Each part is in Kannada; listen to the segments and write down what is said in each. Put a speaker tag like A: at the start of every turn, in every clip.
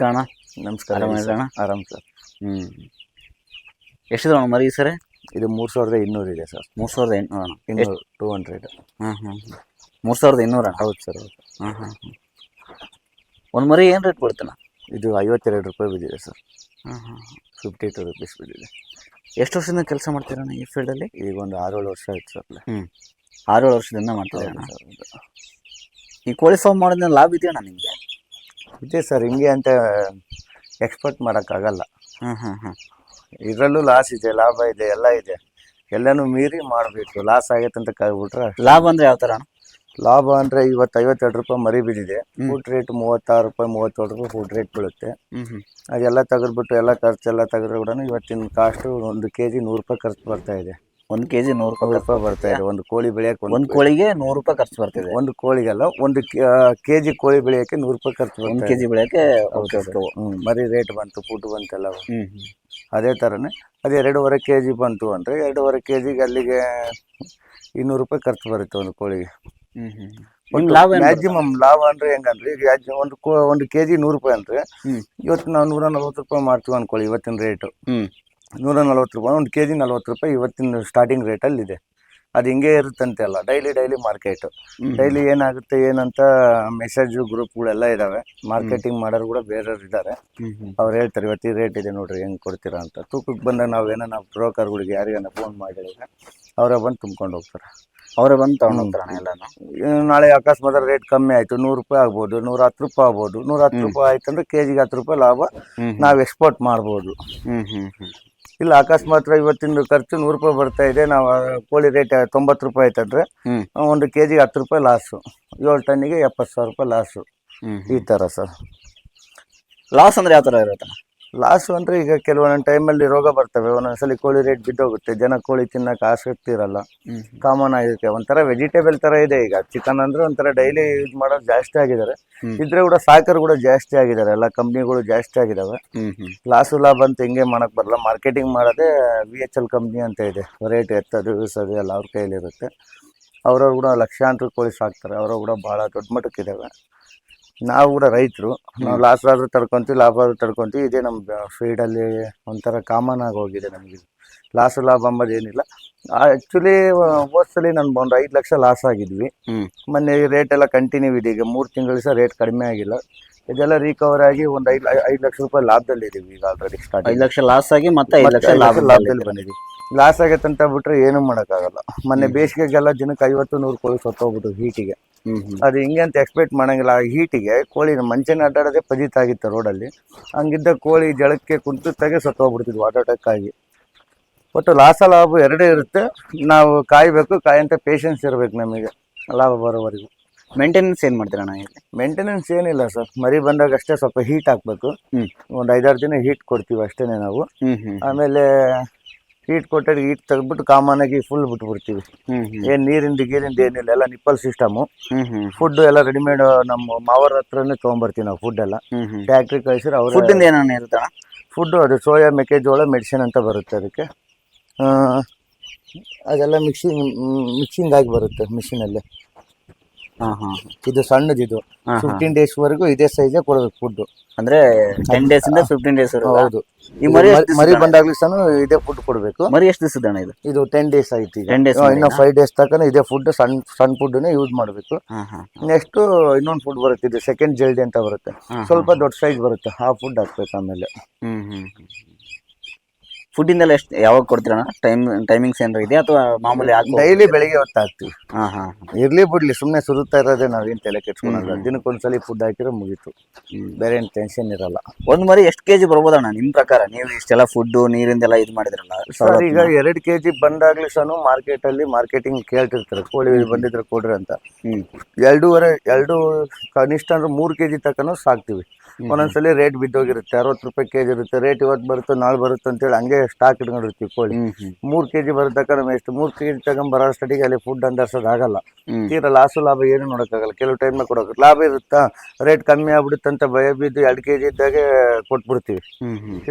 A: ನಮಸ್ಕಾರ ಅಣ್ಣ.
B: ನಮಸ್ಕಾರ
A: ಆರಾಮ
B: ಸರ್. ಆರಾಮ್ ಸರ್.
A: ಹ್ಞೂ ಎಷ್ಟಿದೆ ಅಣ್ಣ ಮರಿ ಸರ್?
B: ಇದು ಮೂರು ಸಾವಿರದ ಇನ್ನೂರು ಇದೆ ಸರ್.
A: ಮೂರು ಸಾವಿರದ ಎಂಟುನೂರು ಅಣ್ಣ.
B: ಇನ್ನೂರು ಟೂ ಹಂಡ್ರೆಡ್.
A: ಹಾಂ ಹಾಂ ಮೂರು ಸಾವಿರದ ಇನ್ನೂರು ಅಣ್ಣ?
B: ಹೌದು ಸರ್ ಹೌದು.
A: ಹಾಂ ಹಾಂ ಒಂದು ಮರಿ ಏನು ರೇಟ್ ಕೊಡ್ತಾನ
B: ಇದು ಐವತ್ತೆರಡು ರೂಪಾಯಿ ಬಿದ್ದಿದೆ ಸರ್.
A: ಹಾಂ ಹಾಂ
B: ಫಿಫ್ಟಿ ಟು ರುಪೀಸ್ ಬಿದ್ದಿದೆ.
A: ಎಷ್ಟು ವರ್ಷದಿಂದ ಕೆಲಸ ಮಾಡ್ತೀರಣ್ಣ ಈ ಫೀಲ್ಡಲ್ಲಿ
B: ಈಗ ಒಂದು ಆರೇಳು ವರ್ಷ ಆಯ್ತು ಸರ್
A: ಹ್ಞೂ ಆರೇಳು ವರ್ಷದಿಂದ ಮಾಡ್ತಿದ್ದೀರ ಅಣ್ಣ?
B: ಸರ್,
A: ಈ ಕೋಳಿ ಫಾರ್ಮ್ ಮಾಡೋದ್ರಿಂದ ಲಾಭ ಇದೆಯಣ್ಣ ನಿಮಗೆ?
B: ಇದೆ ಸರ್ ಹಿಂಗೆ ಅಂತ ಎಕ್ಸ್ಪರ್ಟ್ ಮಾಡೋಕ್ಕಾಗಲ್ಲ.
A: ಹ್ಞೂ ಹ್ಞೂ ಹಾಂ
B: ಇದರಲ್ಲೂ ಲಾಸ್ ಇದೆ ಲಾಭ ಇದೆ ಎಲ್ಲ ಇದೆ. ಎಲ್ಲನೂ ಮೀರಿ ಮಾಡಬೇಕು ಲಾಸ್ ಆಗುತ್ತೆ ಅಂತ ಕಾಯ್ಬಿಟ್ರೆ
A: ಲಾಭ ಅಂದರೆ ಯಾವ ಥರ
B: ಲಾಭ ಅಂದರೆ ಇವತ್ತು ಐವತ್ತೆರಡು ರೂಪಾಯಿ ಮರಿ ಬಿದ್ದಿದೆ. ಫುಡ್ ರೇಟ್ ಮೂವತ್ತಾರು ರೂಪಾಯಿ ಮೂವತ್ತೇಳು ರೂಪಾಯಿ ಫುಡ್ ರೇಟ್ ಬೀಳುತ್ತೆ. ಅದೆಲ್ಲ ತೆಗೆದ್ಬಿಟ್ಟು ಎಲ್ಲ ಖರ್ಚೆಲ್ಲ ತೆಗೆದ್ರೆ ಕೂಡ ಇವತ್ತಿನ ಕಾಸ್ಟು ಒಂದು ಕೆ ಜಿ ನೂರು ರೂಪಾಯಿ ಖರ್ಚು ಬರ್ತಾ ಇದೆ.
A: ಒಂದು ಕೆ ಜಿ ನೂರು ರೂಪಾಯಿ
B: ರೂಪಾಯಿ ಬರ್ತಾ ಇದೆ. ಒಂದು ಕೋಳಿ ಬೆಳೆಯಕ್ಕೆ
A: ಒಂದು ಕೋಳಿಗೆ ನೂರು ರೂಪಾಯಿ ಖರ್ಚು ಬರ್ತಿದೆ.
B: ಒಂದು ಕೋಳಿಗೆಲ್ಲ ಒಂದು ಕೆ ಜಿ ಕೋಳಿ ಬೆಳೆಯಕ್ಕೆ ನೂರು ರೂಪಾಯಿ ಖರ್ಚು
A: ಒಂದು
B: ಕೆಜಿ
A: ಕೆ. ಜಿ
B: ಹ್ಮ್, ಮರಿ ರೇಟ್ ಬಂತು ಫುಡ್ ಬಂತೆಲ್ಲ ಅದೇ ಥರನೇ ಅದು ಎರಡೂವರೆ ಕೆ ಜಿ ಬಂತು ಅಂದರೆ ಎರಡೂವರೆ ಕೆ ಜಿಗೆ ಅಲ್ಲಿಗೆ ಇನ್ನೂರು ರೂಪಾಯಿ ಖರ್ಚು ಬರುತ್ತೆ ಒಂದು ಕೋಳಿಗೆ.
A: ಒಂದು ಲಾಭ
B: ಮ್ಯಾಕ್ಸಿಮಮ್ ಲಾಭ ಅಂದ್ರೆ ಹೆಂಗಂದ್ರೆ ಈಗ ಒಂದು ಕೋ ಒಂದು ಕೆ ಜಿ ನೂರು ರೂಪಾಯಿ ಅಂದ್ರೆ. ಇವತ್ತು ನಾವು ನೂರ ನಲ್ವತ್ತು ರೂಪಾಯಿ ಮಾಡ್ತೀವಿ ಅನ್ಕೊಳ್ಳಿ ಇವತ್ತಿನ ರೇಟು
A: ಹ್ಞೂ
B: ನೂರ ನಲ್ವತ್ತು ರೂಪಾಯಿ ಒಂದು ಕೆ ಜಿ ನಲ್ವತ್ತು ರೂಪಾಯಿ ಇವತ್ತಿನ ಸ್ಟಾರ್ಟಿಂಗ್ ರೇಟಲ್ಲಿ ಇದೆ. ಅದು ಹಿಂಗೆ ಇರುತ್ತಂತೆ ಅಲ್ಲ ಡೈಲಿ ಡೈಲಿ ಮಾರ್ಕೆಟು ಡೈಲಿ ಏನಾಗುತ್ತೆ ಏನಂತ ಮೆಸೇಜು ಗ್ರೂಪ್ಗಳೆಲ್ಲ ಇದಾವೆ. ಮಾರ್ಕೆಟಿಂಗ್ ಮಾಡೋರು ಕೂಡ ಬೇರೆಯವ್ರು ಇದ್ದಾರೆ. ಅವ್ರು ಹೇಳ್ತಾರೆ ಇವತ್ತು ಈ ರೇಟ್ ಇದೆ ನೋಡ್ರಿ ಹೆಂಗೆ ಕೊಡ್ತೀರಾ ಅಂತ. ತೂಕಕ್ಕೆ ಬಂದಾಗ ನಾವು ಏನೋ ನಾವು ಬ್ರೋಕರ್ಗಳಿಗೆ ಯಾರಿಗಾನ ಫೋನ್ ಮಾಡಿದ್ರೆ ಅವರೇ ಬಂದು ತುಂಬ್ಕೊಂಡು ಹೋಗ್ತಾರೆ.
A: ಅವರೇ ಬಂದು ತಗೊಂಡು ಎಲ್ಲನೂ?
B: ಎಲ್ಲಾನು ನಾಳೆ ಅಕಸ್ಮಾತ್ ರೇಟ್ ಕಮ್ಮಿ ಆಯಿತು ನೂರು ರೂಪಾಯಿ ಆಗ್ಬೋದು ನೂರ ಹತ್ತು ರೂಪಾಯಿ ಆಗ್ಬೋದು ನೂರ ಹತ್ತು ರೂಪಾಯಿ ಆಯ್ತು ಅಂದ್ರೆ ಕೆ ಜಿಗೆ ಹತ್ತು ರೂಪಾಯಿ ಲಾಭ. ನಾವು ಎಕ್ಸ್ಪೋರ್ಟ್ ಮಾಡ್ಬೋದು.
A: ಹ್ಞೂ ಹ್ಞೂ ಹ್ಞೂ
B: ಇಲ್ಲ ಅಕಸ್ಮಾತ್ ಇವತ್ತಿನ ಖರ್ಚು ನೂರು ರೂಪಾಯಿ ಬರ್ತಾ ಇದೆ. ನಾವು ಕೋಳಿ ರೇಟ್ ತೊಂಬತ್ತು ರೂಪಾಯಿ ಆಯ್ತಂದ್ರೆ ಒಂದು ಕೆ ಜಿಗೆ ಹತ್ತು ರೂಪಾಯಿ ಲಾಸು ಏಳು ಟನ್ನಿಗೆ ಎಪ್ಪತ್ತು ಸಾವಿರ ರೂಪಾಯಿ ಲಾಸು ಈ ಥರ ಸರ್.
A: ಲಾಸ್ ಅಂದ್ರೆ ಯಾವ ಥರ ಇರುತ್ತಣ್ಣ
B: ಲಾಸು ಅಂದರೆ ಈಗ ಕೆಲವೊಂದೊಂದು ಟೈಮಲ್ಲಿ ರೋಗ ಬರ್ತವೆ. ಒಂದೊಂದ್ಸಲಿ ಕೋಳಿ ರೇಟ್ ಬಿದ್ದೋಗುತ್ತೆ. ಜನ ಕೋಳಿ ತಿನ್ನಕ್ಕೆ ಆಸಕ್ತಿ ಇರಲ್ಲ. ಕಾಮನ್ ಆಗಿರುತ್ತೆ. ಒಂಥರ ವೆಜಿಟೇಬಲ್ ಥರ ಇದೆ ಈಗ. ಚಿಕನ್ ಅಂದರೆ ಒಂಥರ ಡೈಲಿ ಯೂಸ್ ಮಾಡೋದು ಜಾಸ್ತಿ ಆಗಿದ್ದಾರೆ. ಇದ್ರೆ ಕೂಡ ಸಾಕರ್ ಕೂಡ ಜಾಸ್ತಿ ಆಗಿದ್ದಾರೆ. ಎಲ್ಲ ಕಂಪ್ನಿಗಳು ಜಾಸ್ತಿ ಆಗಿದ್ದಾವೆ.
A: ಹ್ಞೂ
B: ಲಾಸು ಲಾಭ ಅಂತ ಹಿಂಗೆ ಮಾಡಕ್ ಬರಲ್ಲ. ಮಾರ್ಕೆಟಿಂಗ್ ಮಾಡೋದೇ ವಿ ಎಚ್ ಎಲ್ ಕಂಪ್ನಿ ಅಂತ ಇದೆ. ರೇಟ್ ಎತ್ತದು ಇಳಿಸೋದು ಎಲ್ಲ ಅವ್ರ ಕೈಲಿರುತ್ತೆ. ಅವ್ರವ್ರು ಕೂಡ ಲಕ್ಷಾಂತರ ಕೋಳಿ ಸಾಕ್ತಾರೆ. ಅವ್ರವ್ರು ಕೂಡ ಭಾಳ ದೊಡ್ಡ ಮಟ್ಟಕ್ಕಿದ್ದಾವೆ ನಾವು ಕೂಡ ರೈತರು ನಾವು ಲಾಸ್ ಆದ್ರೂ ತಡ್ಕೊಂತೀವಿ ಲಾಭ ಆದರೂ ತಡ್ಕೊಂತೀವಿ ಇದೇ ನಮ್ಮ ಫೀಲ್ಡಲ್ಲಿ ಒಂಥರ ಕಾಮನ್ ಆಗಿ ಹೋಗಿದೆ ನಮಗೆ ಲಾಸ್ ಲಾಭ ಅಂಬೋದು ಏನಿಲ್ಲ. ಆ್ಯಕ್ಚುಲಿ ಹೋದ್ಸಲಿ ನನ್ಗೆ ಒಂದು ಐದು ಲಕ್ಷ ಲಾಸ್ ಆಗಿದ್ವಿ. ಮೊನ್ನೆ ರೇಟ್ ಎಲ್ಲ ಕಂಟಿನ್ಯೂ ಇದೆ ಈಗ ಮೂರು ತಿಂಗಳು ಸಹ ರೇಟ್ ಕಡಿಮೆ ಆಗಿಲ್ಲ. ಇದೆಲ್ಲ ರಿಕವರ್ ಆಗಿ ಒಂದು ಐದು ಐದು ಲಕ್ಷ ರೂಪಾಯಿ ಲಾಭದಲ್ಲಿ ಇದೀವಿ ಈಗ ಆಲ್ರೆಡಿ ಸ್ಟಾರ್ಟ್
A: ಐದು ಲಕ್ಷ ಲಾಸ್ ಆಗಿ ಮತ್ತೆ ಐದು ಲಕ್ಷ ಲಾಭ
B: ಲಾಭದಲ್ಲಿ ಬಂದಿದ್ದೀವಿ. ಲಾಸ್ ಆಗೈತೆ ಅಂತ ಬಿಟ್ರೆ ಏನು ಮಾಡೋಕ್ಕಾಗಲ್ಲ. ಮೊನ್ನೆ ಬೇಸಿಗೆಗೆಲ್ಲ ದಿನಕ್ಕೆ ಐವತ್ತು ನೂರು ಕೋಳಿ ಸತ್ತೋಗ್ಬಿಟ್ಟು ಹೀಟಿಗೆ ಅದು ಹಿಂಗೆ ಅಂತ ಎಕ್ಸ್ಪೆಕ್ಟ್ ಮಾಡಂಗಿಲ್ಲ. ಆ ಹೀಟಿಗೆ ಕೋಳಿ ಮಂಚನೆ ಅಡ್ಡಾಡೋದೇ ಪದಿತ ಆಗಿತ್ತು ರೋಡಲ್ಲಿ ಹಂಗಿದ್ದ ಕೋಳಿ ಜಳಕ್ಕೆ ಕುಂತು ತೆಗೆ ಸತ್ತೋಗ್ಬಿಡ್ತಿದ್ವು ಹಾರ್ಟ್ ಅಟ್ಯಾಕ್ ಆಗಿ ಒಟ್ಟು ಲಾಸ ಲಾಭ ಎರಡೇ ಇರುತ್ತೆ. ನಾವು ಕಾಯಬೇಕು ಕಾಯಂತ ಪೇಷನ್ಸ್ ಇರಬೇಕು ನಮಗೆ. ಲಾಭ ಬರೋವರೆಗೂ.
A: ಮೇಂಟೆನೆನ್ಸ್ ಏನು ಮಾಡ್ತೀರಣ್ಣ ಇಲ್ಲಿ?
B: ಮೇಂಟೆನೆನ್ಸ್ ಏನಿಲ್ಲ ಸರ್ ಮರಿ ಬಂದಾಗ ಅಷ್ಟೇ ಸ್ವಲ್ಪ ಹೀಟ್ ಹಾಕ್ಬೇಕು. ಒಂದು ಐದಾರು ದಿನ ಹೀಟ್ ಕೊಡ್ತೀವಿ ಅಷ್ಟೇ ನಾವು. ಆಮೇಲೆ ಹೀಟ್ ಕೊಟ್ಟಾಗ ಹೀಟ್ ತೆಗೆದ್ಬಿಟ್ಟು ಕಾಮನ್ ಆಗಿ ಫುಲ್ ಬಿಟ್ಬಿಡ್ತೀವಿ. ಏನ್ ನೀರಿಂದ ಗೀರಿಂದ ಏನಿಲ್ಲ ಎಲ್ಲ ನಿಪ್ಪಲ್ ಸಿಸ್ಟಮು ಫುಡ್ ಎಲ್ಲ ರೆಡಿಮೇಡ್ ನಮ್ಮ ಮಾವರ ಹತ್ರನೇ ತಗೊಂಡ್ಬರ್ತೀವಿ ನಾವು ಫುಡ್ ಎಲ್ಲ. ಫ್ಯಾಕ್ಟ್ರಿ ಕಳಿಸಿದ್ರೆ ಅವ್ರ
A: ಫುಡ್ಡಿಂದ ಏನೇನು ಇರುತ್ತಾ
B: ಫುಡ್ ಅದು ಸೋಯಾ ಮೆಕ್ಕೆಜೋಳ ಮೆಡಿಸಿನ್ ಅಂತ ಬರುತ್ತೆ ಅದಕ್ಕೆ. ಅದೆಲ್ಲ ಮಿಕ್ಸಿಂಗ್ ಮಿಕ್ಸಿಂಗ್ ಆಗಿ ಬರುತ್ತೆ ಮಿಷಿನಲ್ಲಿ ಇದು ಸಣ್ಣದಿದು. ಫಿಫ್ಟೀನ್ ಡೇಸ್ ವರೆಗೂ ಇದೇ ಸೈಜೇ ಕೊಡಬೇಕು ಫುಡ್
A: ಅಂದ್ರೆ ಟೆನ್ ಡೇಸ್ ಇಂದ ಫಿಫ್ಟೀನ್ ಡೇಸ್
B: ಹೌದು.
A: ಈ ಮರಿ
B: ಮರಿ- ಬಂದಾಗ್ಲೂ ಸಹ ಇದೇ ಫುಡ್ ಕೊಡಬೇಕು.
A: ಮರಿ ಎಷ್ಟು ದಿವಸದ ಅಣ್ಣ ಇದು?
B: ಇದು ಟೆನ್ ಡೇಸ್ ಆಯ್ತು
A: 10 days
B: ಇನ್ನು ಫೈವ್ ಡೇಸ್ ತನಕ ಇದೇ ಫುಡ್ ಸಣ್ಣ ಸಣ್ಣ ಫುಡ್ನೇ ಯೂಸ್ ಮಾಡಬೇಕು. ನೆಕ್ಸ್ಟ್ ಇನ್ನೊಂದು ಫುಡ್ ಬರುತ್ತೆ ಇದು ಸೆಕೆಂಡ್ ಜಲ್ಡಿ ಅಂತ ಬರುತ್ತೆ. ಸ್ವಲ್ಪ ದೊಡ್ಡ ಸೈಜ್ ಬರುತ್ತೆ. ಆ ಫುಡ್ ಹಾಕ್ಬೇಕು ಆಮೇಲೆ.
A: ಹ್ಮ್ ಹ್ಞೂ ಫುಡ್ಡಿಂದೆಲ್ಲ ಎಷ್ಟು ಯಾವಾಗ ಕೊಡ್ತೀರಣ್ಣ? ಟೈಮ್ ಟೈಮಿಂಗ್ಸ್ ಏನಾರ ಇದೆಯಾ ಅಥವಾ ಮಾಮೂಲಿ
B: ಡೈಲಿ ಬೆಳಿಗ್ಗೆ ಹೊತ್ತು ಹಾಕ್ತೀವಿ
A: ಹಾಂ ಹಾಂ.
B: ಇರ್ಲಿ ಬಿಡ್ಲಿ ಸುಮ್ಮನೆ ಸುರುತ್ತಾ ಇರೋದೇ ನಾವೇನು ತಲೆ ಕೆಡ್ಸ್ಕೊಳಲ್ಲ. ದಿನಕ್ಕೊಂದ್ಸಲ ಫುಡ್ ಹಾಕಿದ್ರೆ ಮುಗೀತು. ಬೇರೆ ಏನು ಟೆನ್ಷನ್ ಇರಲ್ಲ.
A: ಒಂದು ಮರಿ ಎಷ್ಟು ಕೆ ಜಿ ಬರ್ಬೋದಣ್ಣ ನಿಮ್ಮ ಪ್ರಕಾರ? ನೀವು ಇಷ್ಟೆಲ್ಲ ಫುಡ್ಡು ನೀರಿಂದೆಲ್ಲ ಇದು ಮಾಡಿದ್ರಲ್ಲ
B: ಸರ್ ಈಗ ಎರಡು ಕೆ ಜಿ ಬಂದಾಗ್ಲೂ ಸಹ ಮಾರ್ಕೆಟಲ್ಲಿ ಮಾರ್ಕೆಟಿಂಗ್ ಕೇಳ್ತಿರ್ತಾರೆ. ಕೋಳಿ ಬಂದಿದ್ರೆ ಕೊಡ್ರಿ ಅಂತ.
A: ಹ್ಞೂ
B: ಎರಡೂವರೆ ಎರಡು ಕನಿಷ್ಠ ಅಂದ್ರೆ ಮೂರು ಕೆ ಜಿ ತಕ್ಕನೂ ಸಾಕ್ತಿವಿ. ಒಂದೊಂದ್ಸಲಿ ರೇಟ್ ಬಿದ್ದೋಗಿರುತ್ತೆ. ಅರವತ್ತು ರೂಪಾಯಿ ಕೆಜಿ ಇರುತ್ತೆ. ರೇಟ್ ಇವತ್ತು ಬರುತ್ತೆ ನಾಳೆ ಬರುತ್ತೆ ಅಂತೇಳಿ ಹಂಗೆ ಸ್ಟಾಕ್ ಇಟ್ಕೊಂಡಿರ್ತೀವಿ ಕೋಳಿ. ಮೂರ್ ಕೆಜಿ ಬರೋದಕ್ಕ ನಮ್ಗೆ ಎಷ್ಟು? ಮೂರು ಕೆಜಿ ತಗೊಂಡ್ ಬರೋ ಅಷ್ಟೊತ್ತಿಗೆ ಅಲ್ಲಿ ಫುಡ್
A: ಅಂದರ್ಸೋದಾಗಲ್ಲ
B: ತೀರಾ ಲಾಸು ಲಾಭ ಏನು ನೋಡೋಕ್ಕಾಗಲ್ಲ. ಕೆಲವು ಟೈಮ್ನಾಗ ಕೊಡೋಕೆ ಲಾಭ ಇರುತ್ತಾ? ರೇಟ್ ಕಮ್ಮಿ ಆಗ್ಬಿಡುತ್ತಂತ ಅಂತ ಭಯ ಬಿದ್ದು ಎರಡು ಕೆಜಿ ಇದ್ದಾಗೆ ಕೊಟ್ಬಿಡ್ತೀವಿ.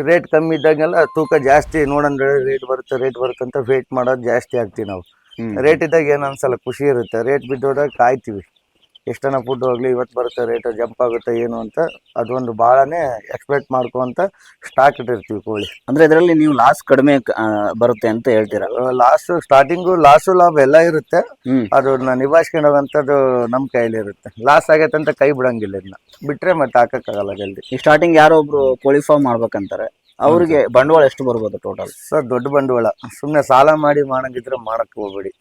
B: ರೇಟ್ ಕಮ್ಮಿ ಇದ್ದಾಗೆಲ್ಲ ತೂಕ ಜಾಸ್ತಿ. ನೋಡಂದ್ರೆ ರೇಟ್ ಬರುತ್ತೆ ರೇಟ್ ಬರುತ್ತೆ ಅಂತ ವೇಟ್ ಮಾಡೋದು ಜಾಸ್ತಿ ಆಗ್ತೀವಿ ನಾವು. ರೇಟ್ ಇದ್ದಾಗ ಏನು ಅನ್ಸಲ್ಲ? ಖುಷಿ ಇರುತ್ತೆ. ರೇಟ್ ಬಿದ್ದೋದಾಗ ಕಾಯ್ತೀವಿ. ಎಷ್ಟನ ಫುಡ್ ಹೋಗ್ಲಿ ಇವತ್ತು ಬರುತ್ತೆ ರೇಟ್ ಜಂಪ್ ಆಗುತ್ತೆ ಏನು ಅಂತ ಅದೊಂದು ಭಾಳನೇ ಎಕ್ಸ್ಪೆಕ್ಟ್ ಮಾಡ್ಕೊಂತ ಸ್ಟಾಕ್ ಇಟ್ಟಿರ್ತೀವಿ ಕೋಳಿ.
A: ಅಂದ್ರೆ ಇದರಲ್ಲಿ ನೀವು ಲಾಸ್ ಕಡಿಮೆ ಆ, ಬರುತ್ತೆ ಅಂತ ಹೇಳ್ತೀರಾ?
B: ಲಾಸ್ ಸ್ಟಾರ್ಟಿಂಗು ಲಾಸು ಲಾಭ ಎಲ್ಲ ಇರುತ್ತೆ. ಅದನ್ನ ನಿಭಾಯಿಸ್ಕೊಂಡು ಹೋಗೋಂಥದ್ದು ನಮ್ಮ ಕೈಯಲ್ಲಿ ಇರುತ್ತೆ. ಲಾಸ್ ಆಗೈತೆ ಅಂತ ಕೈ ಬಿಡಂಗಿಲ್ಲ ಇದನ್ನ ಬಿಟ್ರೆ ಮತ್ತೆ ಹಾಕಕ್ಕಾಗಲ್ಲ ಜಲ್ದಿ.
A: ಈ ಸ್ಟಾರ್ಟಿಂಗ್ ಯಾರೋ ಒಬ್ರು ಕೋಳಿ ಫಾರ್ಮ್ ಮಾಡ್ಬೇಕಂತಾರೆ. ಅವ್ರಿಗೆ ಬಂಡವಾಳ ಎಷ್ಟು ಬರ್ಬೋದು ಟೋಟಲ್
B: ಸರ್ ದೊಡ್ಡ ಬಂಡವಾಳ. ಸುಮ್ಮನೆ ಸಾಲ ಮಾಡಿ ಮಾಡಂಗಿದ್ರೆ ಮಾಡಕ್ ಹೋಗ್ಬೇಡಿ.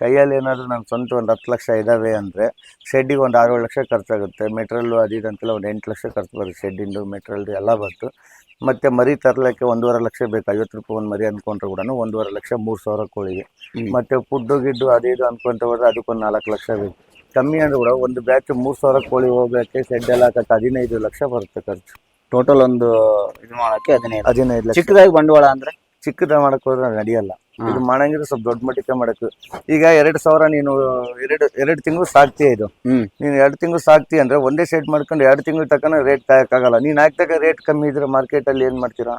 B: ಕೈಯಲ್ಲಿ ಏನಾದ್ರು ನನ್ನ ಸ್ವಂತ ಒಂದು ಹತ್ತು ಲಕ್ಷ ಇದಾವೆ ಅಂದರೆ ಶೆಡ್ಡಿಗೆ ಒಂದು ಆರು ಏಳು ಲಕ್ಷ ಖರ್ಚಾಗುತ್ತೆ. ಮೆಟ್ರಲ್ಲು ಅದು ಇದು ಅಂತೆಲ್ಲ ಒಂದು ಎಂಟು ಲಕ್ಷ ಖರ್ಚು ಬರುತ್ತೆ. ಶೆಡ್ಡಿಂದು ಮೆಟ್ರಲ್ದು ಎಲ್ಲ ಬಂತು. ಮತ್ತು ಮರಿ ತರಲಿಕ್ಕೆ ಒಂದೂವರೆ ಲಕ್ಷ ಬೇಕು. ಐವತ್ತು ರೂಪಾಯಿ ಒಂದು ಮರಿ ಅಂದ್ಕೊಂಡ್ರೆ ಕೂಡ ಒಂದೂವರೆ ಲಕ್ಷ ಮೂರು ಸಾವಿರ ಕೋಳಿಗೆ. ಮತ್ತೆ ಫುಡ್ಡು ಗಿಡ್ಡು ಅದು ಇದು ಅಂದ್ಕೊಂತ ಹೋದ್ರೆ ಅದಕ್ಕೊಂದು ನಾಲ್ಕು ಲಕ್ಷ ಬೇಕು. ಕಮ್ಮಿ ಅಂದ್ರೆ ಕೂಡ ಒಂದು ಬ್ಯಾಚ್ ಮೂರು ಸಾವಿರ ಕೋಳಿ ಹೋಗಕ್ಕೆ ಶೆಡ್ ಎಲ್ಲ ಹಾಕಕ್ಕೆ ಹದಿನೈದು ಲಕ್ಷ ಬರುತ್ತೆ ಖರ್ಚು.
A: ಟೋಟಲ್ ಒಂದು ಇದು ಮಾಡಕ್ಕೆ ಹದಿನೈದು
B: ಹದಿನೈದು ಲಕ್ಷ.
A: ಚಿಕ್ಕದಾಗಿ ಬಂಡವಾಳ ಅಂದ್ರೆ?
B: ಚಿಕ್ಕದ ಮಾಡಕ್ ಹೋದ್ರೆ ನಡೆಯಲ್ಲ. ಇದು ಮಾಡಂಗಿದ್ರೆ ಸ್ವಲ್ಪ ದೊಡ್ಡ ಮಟ್ಟಕ್ಕೆ ಮಾಡಕ್. ಈಗ ಎರಡು ಸಾವಿರ ನೀನು ಎರಡು ಎರಡು ತಿಂಗಳು ಸಾಕ್ತೀಯ ಇದು. ನೀನು ಎರಡು ತಿಂಗಳು ಸಾಕ್ತಿ ಅಂದ್ರೆ ಒಂದೇ ಸೆಟ್ ಮಾಡ್ಕೊಂಡು ಎರಡು ತಿಂಗಳು ತಕ್ಕನ ರೇಟ್ ಕಾಯಕ್ಕಾಗಲ್ಲ ನೀನ್ ಹಾಕ್ದಾಗ ರೇಟ್ ಕಮ್ಮಿ ಇದ್ರೆ ಮಾರ್ಕೆಟ್ ಅಲ್ಲಿ ಏನ್ ಮಾಡ್ತೀರಾ?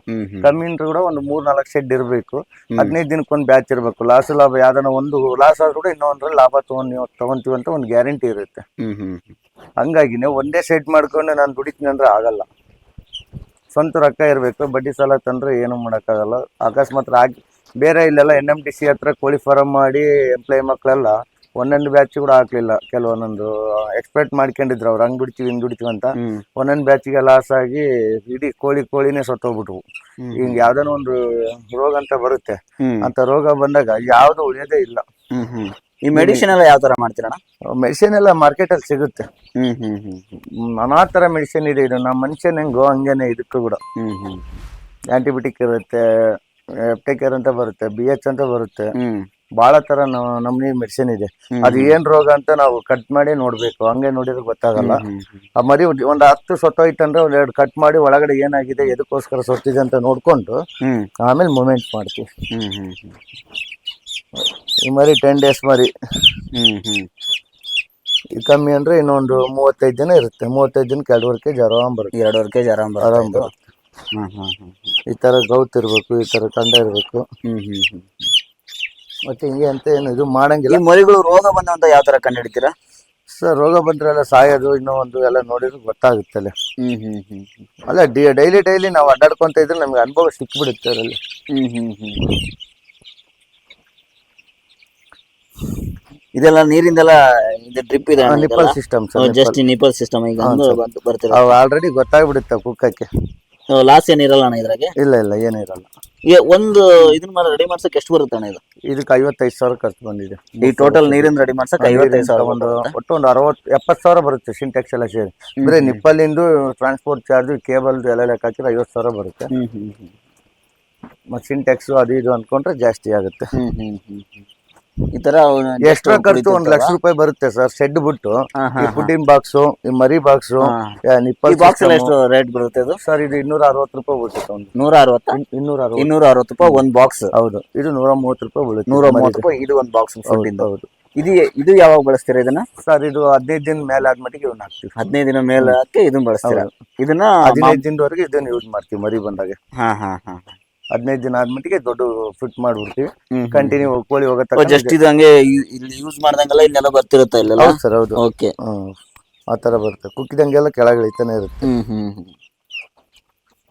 B: ಕಮ್ಮಿ ಅಂದ್ರೆ ಕೂಡ ಒಂದು ಮೂರ್ ನಾಲ್ಕು ಶೆಡ್ ಇರಬೇಕು ಹದಿನೈದ್ ದಿನಕ್ಕೊಂದು ಬ್ಯಾಚ್ ಇರಬೇಕು. ಲಾಸ್ ಲಾಭ ಯಾವ್ದಾನ ಒಂದು ಲಾಸ್ ಆದ್ರೂ ಕೂಡ ಇನ್ನೊಂದ್ರಲ್ಲಿ ಲಾಭ ತಗೊಂಡ್ ನೀವು ತಗೊಂತೀವಿ ಅಂತ ಒಂದು ಗ್ಯಾರಂಟಿ ಇರುತ್ತೆ. ಹಂಗಾಗಿ ನೀವು ಒಂದೇ ಸೆಟ್ ಮಾಡ್ಕೊಂಡು ನಾನು ದುಡಿತೀನಿ ಅಂದ್ರೆ ಆಗಲ್ಲ. ಸ್ವಂತ ರೊಕ್ಕ ಇರಬೇಕು ಬಡ್ಡಿ ಸಾಲ ತಂದ್ರೆ ಏನು ಮಾಡೋಕ್ಕಾಗಲ್ಲ. ಅಕಸ್ಮಾತ್ ಹಾಕಿ ಬೇರೆ ಇಲ್ಲೆಲ್ಲ ಎನ್ ಎಂ ಟಿ ಸಿ ಹತ್ರ ಕೋಳಿ ಫಾರಮ್ ಮಾಡಿ ಎಂಪ್ಲಾಯ್ ಮಕ್ಕಳೆಲ್ಲ ಒಂದೊಂದು ಬ್ಯಾಚ್ ಕೂಡ ಹಾಕ್ಲಿಲ್ಲ. ಕೆಲವೊಂದೊಂದು ಎಕ್ಸ್ಪೆಕ್ಟ್ ಮಾಡ್ಕೊಂಡಿದ್ರು ಅವ್ರು. ಹಂಗ್ ಬಿಡ್ತೀವಿ ಹಿಂಗ್ ಬಿಡ್ತೀವಿ ಅಂತ ಒಂದೊಂದು ಬ್ಯಾಚಿಗೆ ಲಾಸ್ ಆಗಿ ಇಡೀ ಕೋಳಿ ಕೋಳಿನೇ ಸತ್ತೋಗ್ಬಿಟ್ವು. ಹಿಂಗ್ ಯಾವ್ದಾನ ಒಂದು ರೋಗ ಅಂತ ಬರುತ್ತೆ. ಅಂತ ರೋಗ ಬಂದಾಗ ಯಾವ್ದು ಉಳಿಯೋದೇ ಇಲ್ಲ.
A: ಈ ಮೆಡಿಸಿನ್ ಎಲ್ಲ ಯಾವ ತರ ಮಾಡ್ತೀರಣ್ಣ?
B: ಮೆಡಿಸಿನ್ ಎಲ್ಲ ಮಾರ್ಕೆಟ್ ಅಲ್ಲಿ ಸಿಗುತ್ತೆ.
A: ಹ್ಮ್ ಹ್ಮ್ ಹ್ಮ್
B: ನಾನಾ ಥರ ಮೆಡಿಸಿನ್ ಇದೆ. ಇದು ನಮ್ಮ ಮನುಷ್ಯನ ಹೆಂಗೋ ಹಂಗೇನೆ ಇದಕ್ಕೂ ಕೂಡ.
A: ಹ್ಮ್ ಹ್ಮ್
B: ಆಂಟಿಬಯೋಟಿಕ್ ಇರುತ್ತೆ ಎಪ್ಟೇಕರ್ ಅಂತ ಬರುತ್ತೆ ಬಿ ಎಚ್ ಅಂತ ಬರುತ್ತೆ.
A: ಹ್ಮ್.
B: ಬಹಳ ತರ ನಮ್ನಿ ಮೆಡಿಸಿನ್ ಇದೆ. ಅದು ಏನ್ ರೋಗ ಅಂತ ನಾವು ಕಟ್ ಮಾಡಿ ನೋಡ್ಬೇಕು. ಹಂಗೆ ನೋಡಿದ್ರೆ ಗೊತ್ತಾಗಲ್ಲ. ಆ ಮರಿ ಒಂದ್ ಹತ್ತು ಸೊತ್ತೋಯ್ತಂದ್ರೆ ಒಂದ್ ಎರಡು ಕಟ್ ಮಾಡಿ ಒಳಗಡೆ ಏನಾಗಿದೆ ಎದಕ್ಕೋಸ್ಕರ ಸೊತ್ತಿದೆ ಅಂತ ನೋಡ್ಕೊಂಡು ಆಮೇಲೆ ಮೂಮೆಂಟ್ ಮಾಡ್ತೀವಿ. ಈ ಮರಿ ಟೆನ್ ಡೇಸ್ ಮರಿ.
A: ಹ್ಮ್ ಹ್ಮ್.
B: ಈ ಕಮ್ಮಿ ಅಂದ್ರೆ ಇನ್ನೊಂದು ಮೂವತ್ತೈದು ದಿನ ಇರುತ್ತೆ. ಮೂವತ್ತೈದು ದಿನಕ್ಕೆ ಎರಡುವರೆಕೆ ಜ್ವರ ಆರಾಮ್ ಬರುತ್ತೆ.
A: ಎರಡೂವರೆ ಆರಾಮ್
B: ಆರಾಮ್
A: ಬರುತ್ತೆ.
B: ಈ ತರ ಗೌತ್ ಇರ್ಬೇಕು ಈ ತರ ಕಂಡ ಇರ್ಬೇಕು.
A: ಹ್ಮ್ ಹ್ಮ್ ಹ್ಮ್
B: ಮತ್ತೆ ಹಿಂಗೆ ಅಂತ ಏನು ಇದು
A: ಈ
B: ಮಾಡಂಗಿಲ್ಲ
A: ಮರಿಗಳು ರೋಗ ಬಂದ ಅಂತ ಯಾವ ತರ ಕಂಡು ಹಿಡಿತೀರಾ
B: ಸರ್ ರೋಗ ಬಂದ್ರೆಲ್ಲ ಸಾಯೋದು ಇನ್ನೂ ಒಂದು ಎಲ್ಲ ನೋಡಿದ್ರೆ ಗೊತ್ತಾಗುತ್ತಲ್ಲ
A: ಹ್ಮ್ ಹ್ಮ್ ಹ್ಮ್
B: ಅಲ್ಲ ಡೈಲಿ ಡೈಲಿ ನಾವು ಅಡ್ಡಾಡ್ಕೊಂತ ಇದ್ರೆ ನಮ್ಗೆ ಅನುಭವ ಸಿಕ್ಬಿಡುತ್ತೆ ಅದರಲ್ಲಿ.
A: ಹ್ಮ್ ಹ್ಮ್ ಹ್ಮ್. ಇದೆಲ್ಲ ನೀರಿಂದೆಲ್ಲ ಇದು ಡ್ರಿಪ್ ಇದೆ
B: nipple system sir
A: just nipple system ಈಗ ಒಂದು ಬಂದು ಬರ್ತಿರೋ
B: ಅವು ಆಲ್ರೆಡಿ ಗೊತ್ತಾಗ್ಬಿಡುತ್ತೆ ಕುಕ್ಕಕ್ಕೆ.
A: ಲಾಸ್ ಏನಿರಲ್ಲ ಅಣ್ಣ ಇದ್ರಾಗೆ?
B: ಇಲ್ಲ ಇಲ್ಲ ಏನೂ ಇರಲ್ಲ.
A: ಈಗ ಒಂದು ಇದನ್ನ ಮಾಡಿ ರೆಡಿ ಮಾಡ್ಸಕ್ ಎಷ್ಟು ಬರುತ್ತೆ ಅಣ್ಣ ಇದು?
B: ಇದಕ್ಕೆ ಐವತ್ತೈದು ಸಾವಿರ ಖರ್ಚು ಬಂದಿದೆ.
A: ಈ ಟೋಟಲ್ ನೀರಿಂದ ರೆಡಿ ಮಾಡ್ಸಕ್ ಐವತ್ತೈದು ಸಾವಿರ
B: ಒಂದು. ಒಟ್ಟು ಒಂದು ಅರವತ್ತು ಎಪ್ಪತ್ತು ಸಾವಿರ ಬರುತ್ತೆ ಸಿಂಟೆಕ್ಸ್ ಎಲ್ಲ ಸೇರಿ. ಅಂದ್ರೆ ನಿಪ್ಪಲ್ಲಿಂದು ಟ್ರಾನ್ಸ್ಪೋರ್ಟ್ ಚಾರ್ಜ್ ಕೇಬಲ್ದು ಎಲ್ಲ ಲೆಕ್ಕ ಹಾಕಿದ್ರೆ ಐವತ್ತು ಸಾವಿರ ಬರುತ್ತೆ. ಮತ್ತೆ ಸಿಂಟೆಕ್ಸ್ ಅದು ಇದು ಅನ್ಕೊಂಡ್ರೆ ಜಾಸ್ತಿ ಆಗುತ್ತೆ.
A: ಈ ತರ
B: ಎಕ್ಸ್ಟ್ರಾ ಖರ್ಚು ಒಂದ್ ಲಕ್ಷ ರೂಪಾಯಿ ಬರುತ್ತೆ ಸರ್ ಶೆಡ್ ಬಿಟ್ಟು. ಈ. ಪುಡ್ಡಿಂಗ್ ಬಾಕ್ಸು ಈ ಮರಿ ಬಾಕ್ಸು ನಿಪ್ಪಲ್
A: ಬಾಕ್ಸ್ ಎಷ್ಟು ರೇಟ್ ಬರುತ್ತೆ ಅದು
B: ಸರ್ ಇದು ಇನ್ನೂರ ಅರವತ್ತು ರೂಪಾಯಿ ಬೀಳುತ್ತೆ ಒಂದು.
A: ನೂರ ಅರವತ್ತ
B: ಇನ್ನೂರ
A: ಇನ್ನೂರ ಅರವತ್ತು ರೂಪಾಯಿ ಒಂದ್ ಬಾಕ್ಸ್
B: ಹೌದು. ಇದು ನೂರ ಮೂವತ್ತು ರೂಪಾಯಿ ಬೀಳುತ್ತೆ
A: ನೂರ ಮೂವತ್ತು ರೂಪಾಯಿ ಇದು ಒಂದ್ ಬಾಕ್ಸ್
B: ಹೌದು,
A: ಇದು ಇದು ಯಾವಾಗ ಬಳಸ್ತೀರಾ ಇದನ್ನ?
B: ಸರ್ ಇದು ಹದಿನೈದು ದಿನ ಮೇಲೆ ಆದ್ಮಟ್ಟಿಗೆ ಇವನ್ನ ಹಾಕ್ತೀವಿ.
A: ಹದಿನೈದು ದಿನ ಮೇಲೆ ಹಾಕಿ ಇದನ್ನ ಬಳಸ್ತೀರಾ. ಇದನ್ನ
B: ಹದಿನೈದು ದಿನದವರೆಗೆ ಇದನ್ನ ಯೂಸ್ ಮಾಡ್ತೀವಿ ಮರಿ ಬಂದಾಗ.
A: ಹಾ ಹಾ ಹಾ.
B: ಹದಿನೈದು ದಿನ ಆದ್ಮಟ್ಟಿಗೆ ದೊಡ್ಡ ಫಿಟ್ ಮಾಡ್ಬಿಡ್ತೀವಿ. ಕಂಟಿನ್ಯೂ ಕೋಳಿ ಹೋಗತ್ತೆ
A: ಜಸ್ಟ್ ಇದು ಹಂಗೆ ಇಲ್ಲಿ ಯೂಸ್ ಮಾಡ್ದಂಗೆಲ್ಲ ಇಲ್ಲೆಲ್ಲ ಬರ್ತಿರುತ್ತೆ
B: ಹೌದು ಸರ್ ಹೌದು.
A: ಓಕೆ
B: ಆ ಥರ ಬರುತ್ತೆ. ಕುಕ್ಕಿದಂಗೆಲ್ಲ ಕೆಳಗೆ ಇಳಿತಾನೆ ಇರುತ್ತೆ.